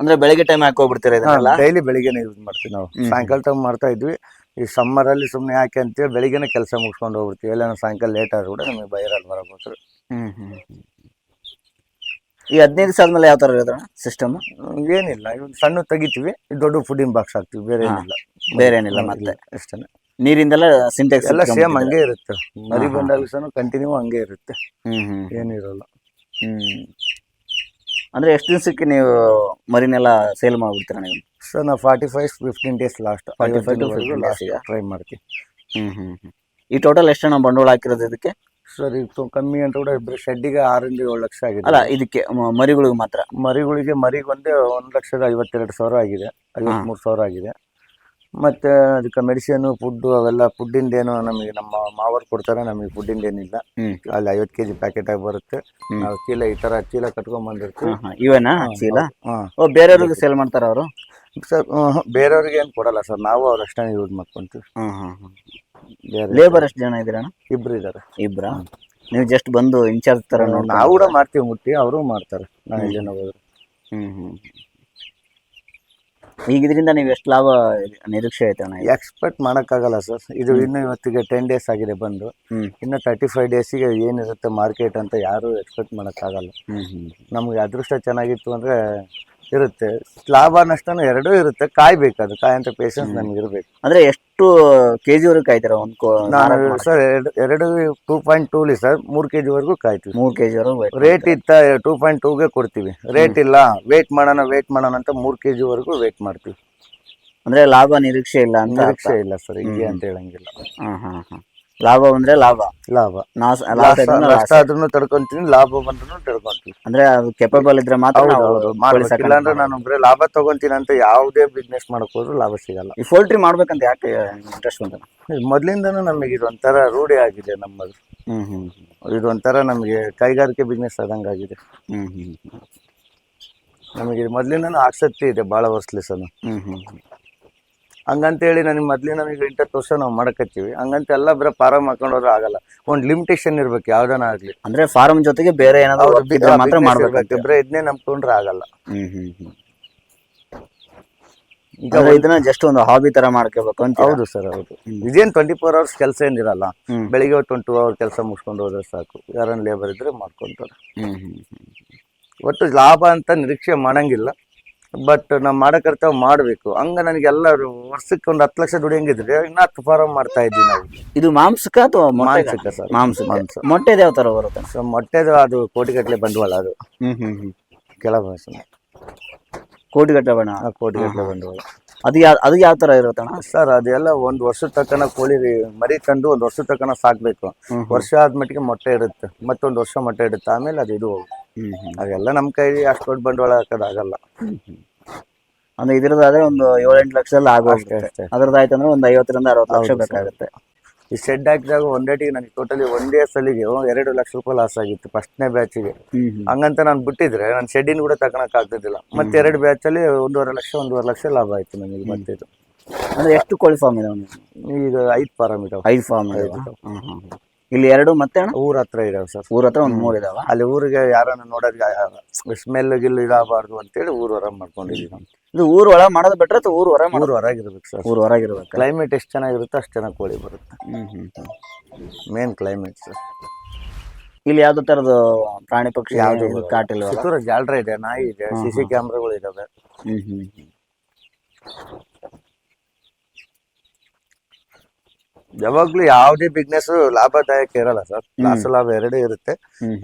A: ಅಂದ್ರೆ ಬೆಳಿಗ್ಗೆ ಟೈಮ್ ಹಾಕೋಗ್ಬಿಡ್ತೀರ
B: ಡೈಲಿ ಬೆಳಿಗ್ಗೆನೆ ಯೂಸ್ ಮಾಡ್ತೀವಿ ನಾವು. ಸಾಯಂಕಾಲ ಟೈಮ್ ಮಾಡ್ತಾ ಇದ್ವಿ. ಈ ಸಮ್ಮರ್ ಅಲ್ಲಿ ಸುಮ್ಮನೆ ಯಾಕೆ ಅಂತೇಳಿ ಬೆಳಿಗ್ಗೆನೆ ಕೆಲಸ ಮುಗಿಸ್ಕೊಂಡು ಹೋಗ್ಬಿಡ್ತೀವಿ. ಎಲ್ಲ ಸಾಯಂಕಾಲ ಲೇಟ್ ಆದ್ರೂ ಕೂಡ ನಮಗೆ ಬೈರಲ್ಲಿ ಬರಬಹುದು
A: ಹ್ಮ್ ಹ್ಮ್. ಈ ಹದಿನೈದು ಸಾವಿರದಲ್ಲಿ ಆದ್ಮೇಲೆ ಯಾವ ತರ ಇರೋದ್ರ ಸಿಸ್ಟಮ್
B: ಏನಿಲ್ಲ ಸಣ್ಣ ತೆಗಿತೀವಿ ದೊಡ್ಡ ದೊಡ್ಡ ಫುಡಿಂಗ್ ಬಾಕ್ಸ್ ಹಾಕ್ತಿವಿ ಬೇರೆ ಏನಿಲ್ಲ.
A: ಬೇರೆ ಏನಿಲ್ಲ ಮತ್ತೆ.
B: ಅಷ್ಟೇ
A: ನೀರಿಂದೆಲ್ಲ ಸಿಂಟೆಕ್ಸ್
B: ಎಲ್ಲ ಸೇಮ್ ಹಂಗೆ ಇರುತ್ತೆ. ಮರಿ. ಬಂದಾಗ ಸಹ ಕಂಟಿನ್ಯೂ ಹಂಗೆ ಇರುತ್ತೆ. ಏನಿರಲ್ಲ
A: ಹ್ಮ್ ಅಂದ್ರೆ ಎಷ್ಟು ದಿವಸಕ್ಕೆ ನೀವು ಮರಿನೆಲ್ಲ ಸೇಲ್ ಮಾಡ್ಬಿಡ್ತೀರಾ ನೀವು?
B: ಸರ್ ನಾವು forty five fifteen days last
A: 45 five 15
B: last
A: days
B: try ಮಾಡ್ತೀವಿ.
A: ಹ್ಮ್ ಹ್ಮ್ ಹ್ಮ್. ಈ ಟೋಟಲ್ ಎಷ್ಟು ಹಣ ಬಂಡವಾಳ ಹಾಕಿರೋದು ಇದಕ್ಕೆ?
B: ಸರ್ ಇದು ಕಮ್ಮಿ ಅಂತ ಕೂಡ ಇಬ್ಬರು ಶೆಡ್ಡಿಗೆ ಆರಿಂದ ಏಳು ಲಕ್ಷ ಆಗಿದೆ.
A: ಅಲ್ಲ ಇದಕ್ಕೆ ಮ- ಮರಿಗಳಿಗೆ ಮಾತ್ರ?
B: ಮರಿಗಳಿಗೆ ಮರಿಗೊಂದೇ ಒಂದು ಲಕ್ಷದ ಐವತ್ತೆರಡು ಸಾವಿರ ಆಗಿದೆ ಐವತ್ಮೂರು ಸಾವಿರ ಆಗಿದೆ. ಮತ್ತೆ ಅದಕ್ಕೆ ಮೆಡಿಸಿನ್ ಫುಡ್ಡು ಅವೆಲ್ಲ ಫುಡ್ಡಿಂದ ಏನು ನಮಗೆ ನಮ್ಮ ಮಾವರು ಕೊಡ್ತಾರೆ ನಮಗೆ ಫುಡ್ಡಿಂದ ಏನಿಲ್ಲ
A: ಹ್ಮ್.
B: ಅಲ್ಲಿ ಐವತ್ತು ಕೆ ಜಿ ಪ್ಯಾಕೆಟ್ ಆಗಿ ಬರುತ್ತೆ.
A: ಹ್ಮ್.
B: ನಾವು ಚೀಲ ಈ ಥರ ಚೀಲ ಕಟ್ಕೊಂಡ್ ಬಂದಿರ್ತೀವಿ.
A: ಹಾ, ಹಾ. ಇವೇನಾ ಚೀಲ?
B: ಹಾಂ.
A: ಓ ಬೇರೆಯವ್ರಿಗೆ ಸೇಲ್ ಮಾಡ್ತಾರ ಅವರು?
B: ಸರ್ ಬೇರೆಯವ್ರಿಗೆ ಏನು ಕೊಡಲ್ಲ ಸರ್ ನಾವು ಅವ್ರು ಅಷ್ಟೇ ಯೂಸ್ ಮಾಡ್ಕೊತೀವಿ.
A: ಲೇಬರ್ ಎಷ್ಟು ಜನ ಇದ್ರ
B: ಇಬ್ರು ಇದಾರೆ
A: ಇಬ್ರ? ನೀವು ಜಸ್ಟ್ ಬಂದು ಇನ್ಚಾರ್ಜ್ ತರ ನೋಡಿ
B: ನಾವು ಕೂಡ ಮಾಡ್ತೀವಿ ಮುಟ್ಟಿ ಅವರು ಮಾಡ್ತಾರೆ. ನಾವು ಇಲ್ಲಿ ಹೋದ್ರು.
A: ಹ್ಮ್ ಹ್ಮ್ ಈಗ ಇದರಿಂದ ನೀವು ಎಷ್ಟು ಲಾಭ ನಿರೀಕ್ಷೆ ಐತೆ ಅಣ್ಣ?
B: ಎಕ್ಸ್ಪೆಕ್ಟ್ ಮಾಡೋಕ್ಕಾಗಲ್ಲ ಸರ್. ಇದು ಇನ್ನು ಇವತ್ತಿಗೆ ಟೆನ್ ಡೇಸ್ ಆಗಿದೆ ಬಂದು.
A: ಹ್ಮ್.
B: ಇನ್ನು ತರ್ಟಿ ಫೈವ್ ಡೇಸಿಗೆ ಏನಿರುತ್ತೆ ಮಾರ್ಕೆಟ್ ಅಂತ ಯಾರು ಎಕ್ಸ್ಪೆಕ್ಟ್ ಮಾಡೋಕ್ಕಾಗಲ್ಲ.
A: ಹ್ಮ್ ಹ್ಮ್.
B: ನಮ್ಗೆ ಅದೃಷ್ಟ ಚೆನ್ನಾಗಿತ್ತು ಅಂದರೆ ಇರುತ್ತೆ. ಲಾಭ ನಷ್ಟನೂ ಎರಡೂ ಇರುತ್ತೆ. ಕಾಯ್ಬೇಕು ಅದು. ಕಾಯಂತ ಪೇಷನ್ಸ್ ನಮ್ಗೆ ಇರಬೇಕು
A: ಅಂದ್ರೆ ಎಷ್ಟು ಕೆಜಿ ವರೆಗೂ ಕಾಯ್ತೀರಾ ಒಂದು ಕೋ
B: ನಾನು ಸರ್ ಎರಡು ಎರಡು ಟೂ ಪಾಯಿಂಟ್ ಟೂಲಿ ಸರ್. ಮೂರು ಕೆ ಜಿವರೆಗೂ ಕಾಯ್ತೀವಿ.
A: ಮೂರ್ ಕೆಜಿ ವರೆಗೂ weight
B: ರೇಟ್ ಇತ್ತ ಟೂ ಪಾಯಿಂಟ್ ಟೂಗೆ ಕೊಡ್ತೀವಿ. ರೇಟ್ ಇಲ್ಲ. ವೇಟ್ ಮಾಡೋಣ ವೇಟ್ ಮಾಡೋಣ ಅಂತ ಮೂರು ಕೆ ಜಿವರೆಗೂ ವೇಟ್ ಮಾಡ್ತೀವಿ.
A: ಅಂದ್ರೆ ಲಾಭ ನಿರೀಕ್ಷೆ ಇಲ್ಲ ಅಂತ
B: ನಿರೀಕ್ಷೆ ಇಲ್ಲ ಸರ್. ಹಿಂಗೆ ಅಂತ ಹೇಳಂಗಿಲ್ಲ.
A: ಹಾ ಹಾ ಹಾ ಲಾಭ ಬಂದ್ರೆ ಲಾಭ.
B: ಲಾಭ.
A: ನಾಸ್
B: ಲಾಸ್
A: ಅಂದ್ರೆ
B: ನಷ್ಟ
A: loss.
B: ಆದ್ರೂ ತಡ್ಕೊಂತೀನಿ ಲಾಭ ಬಂದ್ರೂ ತಡ್ಕೊಂತೀನಿ
A: ಅಂದ್ರೆ ಅದು ಕೆಪಬಲ್ ಇದ್ರೆ ಮಾತ್ರ
B: ಹೌದು
A: ನಾವು
B: ಹೌದು. ಮಾಡ್ಬೇಕು.
A: ಸಾಕಾಣಿಕೆ
B: ಇಲ್ಲಾಂದ್ರೆ ನಾನು ಬರೀ ಲಾಭ ತಗೊಂತೀನಿ ಅಂತ ಯಾವುದೇ ಬಿಸ್ನೆಸ್ ಮಾಡಕ್ ಹೋದ್ರು ಲಾಭ ಸಿಗಲ್ಲ.
A: ಈ ಪೋಲ್ಟ್ರಿ ಮಾಡ್ಬೇಕಂತ ಯಾಕೆ ಇಂಟ್ರೆಸ್ಟ್ ಬಂತ
B: ಮೊದ್ಲಿಂದನೂ ನಮಗೆ ಇದೊಂಥರ ರೂಢಿ ಆಗಿದೆ ನಮ್ಮದು.
A: ಹ್ಮ್ ಹ್ಮ್
B: ಇದೊಂಥರ ನಮಗೆ ಕೈಗಾರಿಕೆ ಬಿಸ್ನೆಸ್ ಆದಂಗಾಗಿದೆ
A: ಹ್ಮ್ ಹ್ಮ್ ಹ್ಮ್.
B: ನಮಗೆ ಮೊದ್ಲಿಂದನೂ ಆಸಕ್ತಿ ಇದೆ ಬಹಳ ವರ್ಷಲಿಸನು
A: ಹ್ಮ್ ಹ್ಮ್ ಹ್ಮ್.
B: ಹಂಗಂತೇಳಿ ನನಗೆ ಮೊದ್ಲೇ ನಮಗೆ ಇಂಥ ವರ್ಷ ನಾವು ಮಾಡಕತ್ತೀವಿ. ಹಂಗಂತ ಎಲ್ಲ ಬರೀ ಫಾರಮ್ ಹಾಕೊಂಡೋದ್ರೆ ಆಗಲ್ಲ. ಒಂದು ಲಿಮಿಟೇಷನ್ ಇರ್ಬೇಕು ಯಾವ್ದಾನ ಆಗ್ಲಿ.
A: ಅಂದ್ರೆ ಫಾರಂ ಜೊತೆಗೆ ಬೇರೆ ಏನಾದ್ರು ಮಾತ್ರ ಮಾಡ್ಬೇಕು
B: ಬರೀ ಇದನ್ನೇ ನಂಬ್ಕೊಂಡ್ರೆ ಆಗಲ್ಲ. ಈಗ
A: ಇದನ್ನ ಜಸ್ಟ್ ಒಂದು ಹಾಬಿ ತರ ಮಾಡ್ಕೋಬೇಕು ಅಂತ
B: ಹೌದು ಸರ್ ಹೌದು. ಇದೇನ್ ಟ್ವೆಂಟಿ ಫೋರ್ ಅವರ್ಸ್ ಕೆಲಸ ಏನಿರಲ್ಲ. ಬೆಳಿಗ್ಗೆ ಒಂದು ಟೂ ಅವರ್ ಕೆಲಸ ಮುಗಿಸ್ಕೊಂಡು ಹೋದ್ರೆ ಸಾಕು. ಯಾರನ್ನ ಲೇಬರ್ ಇದ್ರೆ ಮಾಡ್ಕೊಂತಾರೆ.
A: ಹ್ಮ್ ಹ್ಮ್ ಹ್ಮ್.
B: ಒಟ್ಟು ಲಾಭ ಅಂತ ನಿರೀಕ್ಷೆ ಮಾಡಂಗಿಲ್ಲ. ಬಟ್ ನಾವು ಮಾಡಕರ್ತಾವ ಮಾಡಬೇಕು. ಹಂಗ ಎಲ್ಲರೂ ವರ್ಷಕ್ಕೆ ಒಂದು ಹತ್ತು ಲಕ್ಷ ದುಡಿಯಂಗಿದ್ರೆ ಇನ್ನ ಹತ್ತು ಫಾರಂ ಮಾಡ್ತಾ ಇದ್ವಿ ನಾವು.
A: ಇದು ಮಾಂಸಕ ಅಥವಾ
B: ಮಾಂಸಕ ಸರ್.
A: ಮಾಂಸ
B: ಮಾಂಸ
A: ಮೊಟ್ಟೆ ಯಾವ ತರ ಬರುತ್ತೆ?
B: ಸೊ ಮೊಟ್ಟೆದು ಅದು ಕೋಟಿಗಟ್ಟಲೆ ಬಂಡವಾಳ ಅದು.
A: ಹ್ಮ್ ಹ್ಮ್ ಹ್ಮ್.
B: ಕೆಳ ಭಾಷೆ
A: ಕೋಟಿಗಟ್ಟಲೆ ಬಣ್ಣ?
B: ಕೋಟಿಗಟ್ಟಲೆ ಬಂಡವಾಳ.
A: ಅದು ಯಾವ ಅದು ಯಾವ ತರ ಇರುತ್ತೆ ಅಣ್ಣ
B: ಸರ್ ಅದೆಲ್ಲ ಒಂದು ವರ್ಷದ ತಕ್ಕನ ಕೋಳಿ ಮರಿ ತಂದು ಒಂದು ವರ್ಷದ ತಕ್ಕನ ಸಾಕ್ಬೇಕು. ವರ್ಷ ಆದ್ಮಟ್ಟಿಗೆ ಮೊಟ್ಟೆ ಇರುತ್ತೆ. ಮತ್ತೊಂದು ವರ್ಷ ಮೊಟ್ಟೆ ಇಡುತ್ತೆ ಆಮೇಲೆ ಅದು ಇದು ಹೋಗುತ್ತೆ. ಅದೆಲ್ಲ ನಮ್ಮ ಕೈಲಿ ಅಷ್ಟು ದೊಡ್ಡ ಬಂಡವಾಳ ಹಾಕೋದಾಗಲ್ಲ
A: ಅಂದ್ರೆ ಇದ್ರದ್ದಾದ್ರೆ ಒಂದು ಏಳೆಂಟು ಲಕ್ಷದಲ್ಲಿ ಆಗುವಷ್ಟೇ
B: ಅಷ್ಟೇ
A: ಅದ್ರದ್ದು ಆಯ್ತಂದ್ರೆ ಒಂದು ಐವತ್ತರಿಂದ ಅರವತ್ತು ಲಕ್ಷ ಬೇಕಾಗುತ್ತೆ.
B: ಈ ಶೆಡ್ ಹಾಕಿದಾಗ ಒಂದೇಟಿಗೆ ನನಗೆ ಟೋಟಲಿ ಒಂದೇ ಸಲಿಗೆ ಎರಡು ಲಕ್ಷ ರೂಪಾಯಿ ಲಾಸ್ ಆಗಿತ್ತು ಫಸ್ಟ್ನೇ ಬ್ಯಾಚಿಗೆ ಹಂಗಂತ ನಾನು ಬಿಟ್ಟಿದ್ರೆ ನಾನು ಶೆಡ್ಡಿನ ಕೂಡ ತಗೊಳಕ್ ಆಗ್ತಿದ್ದಿಲ್ಲ. ಮತ್ತೆ ಎರಡು ಬ್ಯಾಚಲ್ಲಿ ಒಂದೂವರೆ ಲಕ್ಷ ಒಂದೂವರೆ ಲಕ್ಷ ಲಾಭ ಆಯ್ತು ನನಗೆ ಮತ್ತೆ
A: ಅಂದ್ರೆ ಎಷ್ಟು ಕೋಳಿ ಫಾರ್ಮ್ ಇದೆ
B: ಈಗ ಐದು ಫಾರ್ಮ್ ಇದಾವೆ.
A: ಐದು ಫಾರ್ಮ್ ಇದಾವೆ. ಇಲ್ಲಿ ಎರಡು ಮತ್ತೆ ಅಣ್ಣ?
B: ಊರ ಹತ್ರ ಇದಾವೆ ಸರ್.
A: ಊರ ಹತ್ರ ಒಂದ್ ಮೂರು ಇದಾವ?
B: ಅಲ್ಲಿ ಊರಿಗೆ ಯಾರನ್ನ ನೋಡೋರಿಗೆ ಸ್ಮೆಲ್ ಗಿಲ್ ಇದಾಗಬಾರ್ದು ಅಂತೇಳಿ ಊರ್ ಹೊರ ಮಾಡ್ಕೊಂಡಿದೀವಿ ನಾವು.
A: ಇದು ಊರ್ ಒಳಗೆ ಮಾಡೋದು ಬೆಟ್ರ ಅಥವಾ ಊರ್ ಹೊರ
B: ಊರು ಹೊರಗಿರ್ಬೇಕು ಸರ್.
A: ಊರ್ ಹೊರಗಿರ್ಬೇಕು
B: ಕ್ಲೈಮೇಟ್ ಎಷ್ಟು ಚೆನ್ನಾಗಿರುತ್ತೆ ಅಷ್ಟು ಚೆನ್ನಾಗಿ ಕೋಳಿ ಬರುತ್ತೆ.
A: ಹ್ಮ್ ಹ್ಮ್ ಹ್ಮ್.
B: Main climate sir.
A: ಇಲ್ಲಿ ಯಾವ್ದು ತರದ ಪ್ರಾಣಿ ಪಕ್ಷಿ
B: ಯಾವ್ದು
A: ಕಾಟಿಲ್ಲ
B: ಚಿತ್ತೂರ ಜಾಲ್ರ ಇದೆ ನಾಯಿ ಇದೆ ಸಿ ಸಿ ಕ್ಯಾಮ್ರಾಗಳು ಇದಾವೆ.
A: ಹ್ಮ್ ಹ್ಮ್.
B: ಯಾವಾಗ್ಲೂ ಯಾವ್ದೇ ಬಿಸ್ನೆಸ್ ಲಾಭದಾಯಕ ಇರಲ್ಲ ಸರ್ ಲಾಸ್ ಲಾಭ ಎರಡೇ ಇರುತ್ತೆ.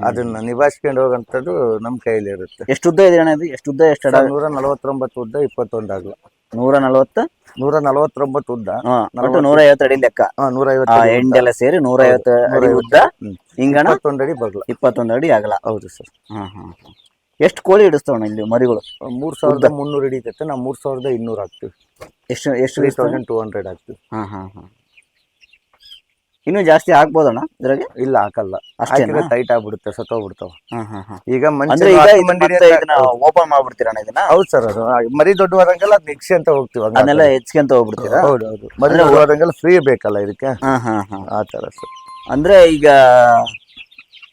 B: ಅದನ್ನ ನಿಭಾಯಿಸ್ಕೊಂಡು ಹೋಗಂತದ್ದು ನಮ್ಮ ಕೈಯಲ್ಲಿ ಇರುತ್ತೆ.
A: ಎಷ್ಟು ಉದ್ದ ಇದೆ ಅಣ್ಣ ಇದು? ಎಷ್ಟು ಉದ್ದ ಎಷ್ಟು ಅಡ?
B: ನೂರ ನಲವತ್ತೊಂಬತ್ತು ಉದ್ದ ಇಪ್ಪತ್ತೊಂದು ಆಗಲ.
A: ನೂರ ನಲವತ್ತ?
B: ನೂರ ನಲವತ್ತೊಂಬತ್ತು ಉದ್ದ.
A: ಒಟ್ಟು ನೂರ ಐವತ್ತು ಅಡಿ ಲೆಕ್ಕ.
B: ನೂರ ಐವತ್ತು
A: ಎಂಡೆಲ್ಲ ಸೇರಿ ನೂರ ಐವತ್ತು ಅಡಿ ಉದ್ದ. ಹಿಂಗಣ
B: ಇಪ್ಪತ್ತೊಂದು ಅಡಿ ಬಗ್ಲ.
A: ಇಪ್ಪತ್ತೊಂದು ಅಡಿ ಆಗಲ್ಲ
B: ಹೌದು ಸರ್
A: ಹಾ ಹಾ. ಎಷ್ಟು ಕೋಳಿ ಹಿಡಿಸ್ತವಣ್ಣ ಇಲ್ಲಿ ಮರಿಗಳು?
B: ಮೂರ್ ಸಾವಿರದ ಮುನ್ನೂರು ಹಿಡಿತೈತೆ ನಾವು ಮೂರ್ ಸಾವಿರದ ಇನ್ನೂರು ಹಾಕ್ತಿವಿ.
A: ಎಷ್ಟು ಎಷ್ಟು
B: ಟೂ ಹಂಡ್ರೆಡ್ ಹಾಕ್ತಿವಿ.
A: ಹಾ ಹಾ ಹಾ. ಇನ್ನೂ ಜಾಸ್ತಿ ಹಾಕ್ಬೋದಣ್ಣ ಇದ್ರಾಗೆ?
B: ಇಲ್ಲ ಹಾಕಲ್ಲ? ಟೈಟ್ ಆಗ್ಬಿಡುತ್ತೆ ಸತ್ತೋಗ್ಬಿಡ್ತಾವ. ಈಗ
A: ಓಪನ್ ಮಾಡ್ಬಿಡ್ತೀರಣ್ಣ ಇದನ್ನ?
B: ಹೌದು ಸರ್ ಅದು. ಮರಿ ದೊಡ್ಡವಾದಂಗೆಲ್ಲ ಅದ್ ಮಿಕ್ಸಿ ಅಂತ ಹೋಗ್ತೀವಿ ಹಂಗ
A: ಅದನ್ನೆಲ್ಲ ಹೆಚ್ಕೊಂತ ಹೋಗ್ಬಿಡ್ತೀರಾ?
B: ಹೌದು ಹೌದು. ಮರಿ ಹೋದಂಗೆಲ್ಲ ಫ್ರೀ ಬೇಕಲ್ಲ ಇದಕ್ಕೆ?
A: ಹಾ ಹಾ ಹಾ
B: ಆ ತರ ಸರ್.
A: ಅಂದ್ರೆ ಈಗ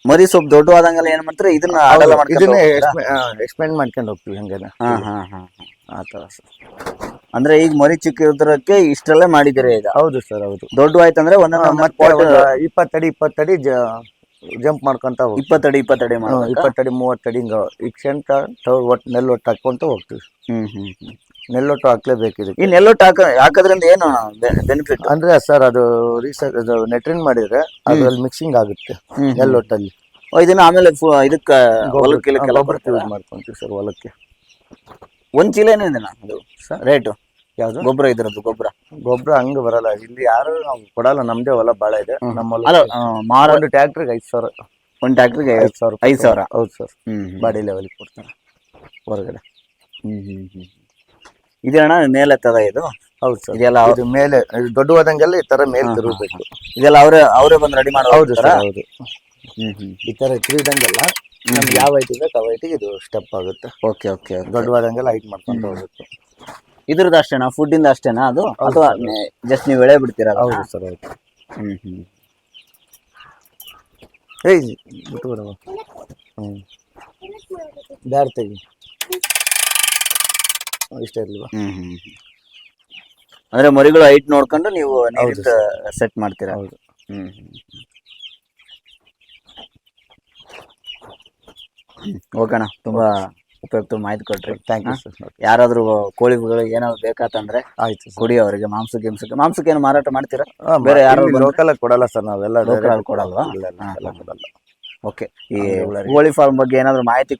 A: ಮರಿ ಸ್ವಲ್ಪ ದೊಡ್ಡ ಆದಂಗೆಲ್ಲ ಏನ್ ಮಾಡ್ತಾರೆ? ಇದನ್ನ
B: ಇದನ್ನೇ? ಎಕ್ಸ್ಪೆಂಡ್ ಮಾಡ್ಕೊಂಡು ಹೋಗ್ತೀವಿ ಹಂಗೇನೆ.
A: ಹಾ.
B: ಆ ತರ ಸರ್.
A: ಅಂದ್ರೆ ಈಗ ಮರಿ ಚಿಕ್ಕ ಇರೋದಕ್ಕೆ ಇಷ್ಟರಲ್ಲೇ ಮಾಡಿದಿರಿ ಈಗ.
B: ಹೌದು ಸರ್ ಹೌದು.
A: ದೊಡ್ಡ ಆಯ್ತಂದ್ರೆ ಒಂದೊಂದು
B: ಮತ್ತೆ ಒಂದು ಇಪ್ಪತ್ತಡಿ ಇಪ್ಪತ್ತಡಿ ಜಂಪ್ ಮಾಡ್ಕೊಂತ ಹೋಗ್ತೀವಿ.
A: ಇಪ್ಪತ್ತಡಿ ಇಪ್ಪತ್ತಡಿ?
B: ಇಪ್ಪತ್ತಡಿ ಮೂವತ್ತಡಿ ಹಿಂಗ ಇಕ್ಷಂತ ಒಟ್ಟು ನೆಲ್ಲೊಟ್ಟು ಹಾಕೊಂತ ಹೋಗ್ತೀವಿ.
A: ಹ್ಮ್ ಹ್ಮ್ ಹ್ಮ್.
B: ನೆಲ್ಲೊಟ್ಟು ಹಾಕ್ಲೇಬೇಕಿದೆ
A: ಈ ನೆಲ್ಲೊಟ್ಟು ಹಾಕ ಹಾಕೋದ್ರಿಂದ ಏನು ಬೆನಿಫಿಟ್
B: ಅಂದ್ರೆ ಸರ್ ಅದು ರೀಸರ್ಚ್ ನೆಟ್ರಿನ್ ಮಾಡಿದ್ರೆ ಅದ್ರಲ್ಲಿ ಮಿಕ್ಸಿಂಗ್ ಆಗುತ್ತೆ. ನೆಲ್ಲೊಟ್ಟಲ್ಲಿ.
A: ಇದನ್ನ ಆಮೇಲೆ ಇದಕ್ಕೆ ಹೊಲಕ್ಕೆ
B: ಯೂಸ್ ಮಾಡ್ಕೊಂತೀವಿ ಸರ್ ಹೊಲಕ್ಕೆ.
A: ಒಂದ್ ಚೀಲ ಏನಿದೆ ಅದು ರೇಟು
B: ಯಾವ್ದು?
A: ಗೊಬ್ಬರ ಇದ್ರದ್ದು ಗೊಬ್ಬರ
B: ಗೊಬ್ಬರ ಹಂಗ ಬರಲ್ಲ. ಇಲ್ಲಿ ಯಾರು ನಾವು ಕೊಡಲ್ಲ ನಮ್ದೇ ಹೊಲ ಬಾಳ ಇದೆ. ನಮ್ಮ
A: ಅಲ್ಲ ಮಾರ
B: ಒಂದು ಟ್ಯಾಕ್ಟ್ರಿಗೆ ಐದು ಸಾವಿರ.
A: ಒಂದ್ ಟ್ಯಾಕ್ಟ್ರಿಗೆ
B: ಐದು ಸಾವಿರ
A: ಐದು ಸಾವಿರ.
B: ಹೌದು ಸರ್.
A: ಹ್ಮ್
B: ಬಾಡಿ ಲೆವೆಲ್ಗೆ ಕೊಡ್ತಾರೆ. ಹೊರಗಡೆ.
A: ಹ್ಮ್ ಹ್ಮ್ ಹ್ಮ್ ಇದೇ ಅಣ್ಣ ಮೇಲೆತ್ತದ ಇದು?
B: ಹೌದು ಸರ್.
A: ಇದೆಲ್ಲ ಅವ್-
B: ಇದು ಮೇಲೆ ದೊಡ್ಡ ಹೋದಂಗೆಲ್ಲ ಈ ತರ ಮೇಲೆ ತಿರುಗಬೇಕು.
A: ಇದೆಲ್ಲ ಅವರೇ ಅವರೇ ಬಂದು ರೆಡಿ ಮಾಡೋದು
B: ಹೌದು ಸರ್ ಹೌದು. ಈ ತರ ಕ್ರೀಡಂಗಲ್ಲ ನಮ್ಗೆ ಯಾವ ಹೈಟ್ ಬೇಕು ಆ ಐಟಿಗೆ ಇದು ಸ್ಟೆಪ್ ಆಗುತ್ತೆ.
A: ಓಕೆ ಓಕೆ
B: ದೊಡ್ಡವಾದಂಗೆಲ್ಲ ಹೈಟ್ ಮಾಡ್ಕೊಂಡು ಹೋಗುತ್ತೆ.
A: ಇದ್ರದ್ದು ಅಷ್ಟೇನಾ? ಫುಡ್ ಇಂದ ಅಷ್ಟೇನಾ ಅದು? ಅಥವಾ ಜಸ್ಟ್ ನೀವು ಎಳೆ ಬಿಡ್ತೀರ
B: ಹೌದು ಸರ್ ಹೌದು.
A: ಹ್ಮ್ ಹ್ಮ್.
B: ಏಯ್ ಬಿಟ್ಟು ಬಿಡವ ಹ್ಞೂ ಬ್ಯಾರ್ ತೆಗಿ. ಇಷ್ಟ
A: ಹ್ಮ್ ಹ್ಮ್ ಅಂದರೆ ಮರಿಗಳು ಹೈಟ್ ನೋಡ್ಕೊಂಡು ನೀವು ಸೆಟ್ ಮಾಡ್ತೀರಾ?
B: ಹೌದು.
A: ಹ್ಮ್. ಓಕೆ ಅಣ್ಣ ತುಂಬಾ ಉಪಯುಕ್ತ ಮಾಹಿತಿ ಕೊಟ್ರಿ.
B: Thank you? ಸರ್
A: ಯಾರಾದ್ರೂ ಕೋಳಿಗಳು ಏನಾದ್ರು ಬೇಕಾತಂದ್ರೆ
B: ಆಯ್ತು
A: ಕುಡಿ ಅವರಿಗೆ ಮಾಂಸ ಗಿಂಸಕ್ಕೆ ಮಾಂಸಕ್ಕೆ ಏನು ಮಾರಾಟ ಮಾಡ್ತೀರಾ? ಬೇರೆ ಯಾರು?
B: ಲೋಕಲ್ ಕೊಡಲ್ಲ ಸರ್ ನಾವೆಲ್ಲ
A: ಲೋಕಲ್ ಕೊಡಲ್ವಾ?
B: ಕೊಡಲ್ಲ.
A: ಓಕೆ ಈ ಕೋಳಿ ಫಾರ್ಮ್ ಬಗ್ಗೆ ಏನಾದ್ರು ಮಾಹಿತಿ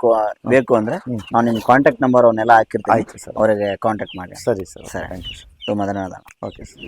A: ಬೇಕು ಅಂದ್ರೆ
B: ನಾವು
A: ನಾನು ನಿಮ್ ಕಾಂಟ್ಯಾಕ್ಟ್ ನಂಬರ್ ಅವನ್ನೆಲ್ಲ ಹಾಕಿರ್ತೀನಿ.
B: ಆಯ್ತು ಸರ್
A: ಅವರಿಗೆ ಕಾಂಟ್ಯಾಕ್ಟ್ ಮಾಡಿ.
B: ಸರಿ ಸರ್
A: ಸರಿ.
B: ಥ್ಯಾಂಕ್ ಯು ಸರ್
A: ತುಂಬಾ ಧನ್ಯವಾದ
B: ಓಕೆ ಸರ್